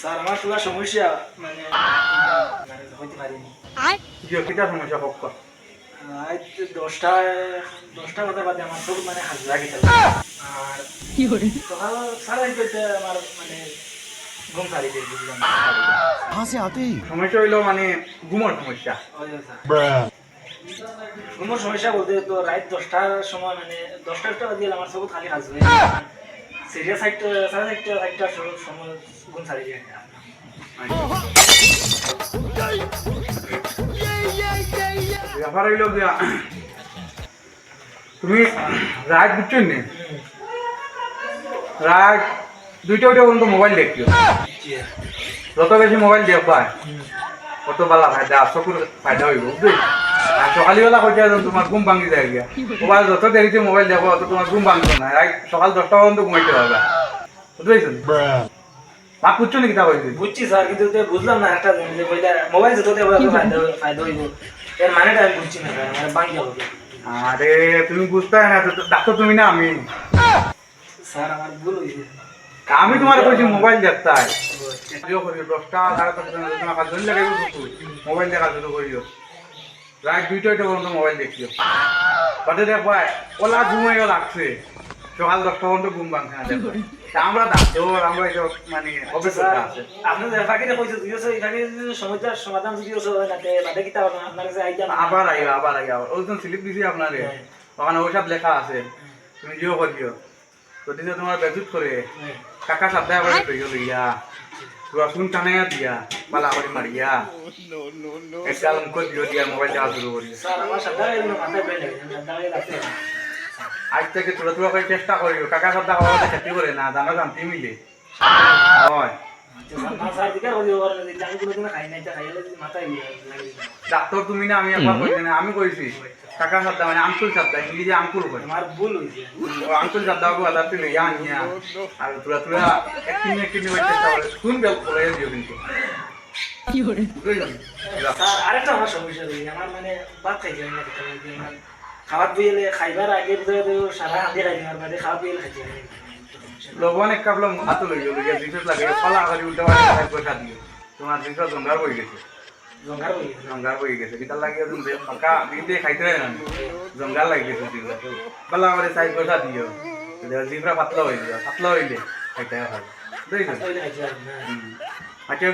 Sir সমস্যা মানে, মানে হইতে পারিনি কিটা সমস্যা বাদে আমার চোখ মানে হাত লাগে আর কি করে সকাল মানে ঘুম সারি দিয়ে হাসি হাতেই হইল মানে ঘুমোর সমস্যা। সমস্যা বলতে তো রাত দশটার সময় মানে দশটা একটা বাজে আমার সব খালি হয়ে সিরিয়াস সাইডটা সাড়ে চারটা সাইডটা সময় ঘুম ছাড়ি যায় ব্যাপার হইল তুমি রাত বুঝছ নি? রাত দুইটা উঠে পর্যন্ত মোবাইল দেখিও যত বেশি মোবাইল দেখবা কত বালা ফায়দা, চকুর ফায়দা হইব বুঝলি সকালবেলা কইতে যেন তোমার ঘুম ভাঙি যায় গিয়া। মোবাইল যত দেরিতে মোবাইল দেখো অত তোমার ঘুম ভাঙবে না সকাল দশটা পর্যন্ত ঘুমাইতে পারবা বুঝতে পারছ মা বুঝছ নি কিতা কইছি বুঝছি স্যার কিন্তু তো বুঝলাম না একটা যে বইটা মোবাইল যত দেবো ফায়দা ফায়দা হইব এর মানেটা আমি বুঝছি না মানে বাঙ্গি হবে আরে তুমি বুঝতে না তো ডাক্তার তুমি না আমি? স্যার আমার ভুল হয়েছে আমি তোমার কইছি মোবাইল দেখতে হয় দশটা সাড়ে দশটা তোমার কাজ ধরে লাগাইব মোবাইল দেখা শুরু করিও রাত দুইটা পর্যন্ত মোবাইল তাতে দেখবা ওলা ঘুমাইও লাগছে সকাল দশটা পর্যন্ত ঘুম ভাঙছে না দেখো। আমরা ডাক্তার আমরা এটা মানে আছে আপনি কইছে এখানে সমস্যার সমাধান যদি না বাদে হবে আপনার কাছে আবার আইও আবার আইও। ওজন স্লিপ দিছি আপনারে। ওখানে ওইসব লেখা আছে। তুমি জিও করিও। যদি তোমার বেজুত করে। কাকা করে তৈরি লইয়া রসুন টানাইয়া দিয়া পালা করে মারিয়া। একটা অঙ্ক দিও দিয়া, মোবাইল দেখা শুরু করি। আজ থেকে তোরা তোরা করে চেষ্টা করিও। কাকা সাদ্দা খাওয়া খেতে করে না, জানা, জানতে মিলে। হয়। খাই ডাক্তার তুমি না আমি একবার কইছি না আমি কইছি কাকা সাদ্দা মানে আঙ্কুল সাদ্দা ইংরেজি আঙ্কুল কই আমার ভুল হয়েছে আঙ্কুল সাদ্দা কো আদা তুই লইয়া আনিয়া আর তোরা তোরা চেষ্টা করে শুন বেল করে দিও কিন্তু। বুঝলি? স্যার আরেকটা আমার সমস্যা রয়েছে আমার মানে ভাত খাইতে হয় না খাবার বইলে খাইবার আগে সারা হাতে খাইতে আর বাদে খাবার বইলে খাইতে হয় লবণ এক কাপ লম হাতে লইও লইয়া জিনিস লাগে পালা করে উল্টা পাল্টা পয়সা দিও তোমার জিনিস জঙ্গার বই গেছে। জঙ্গার বই গেছে? কিতা লাগিয়ে তুমি পাকা দিতে খাইতে না। জঙ্গার লাগি গেছে জিনিস পালা করে চাই পয়সা দিও জিনিসটা পাতলা হয়ে দিও পাতলা হইলে খাইতে হয়। বুঝলি আচ্ছা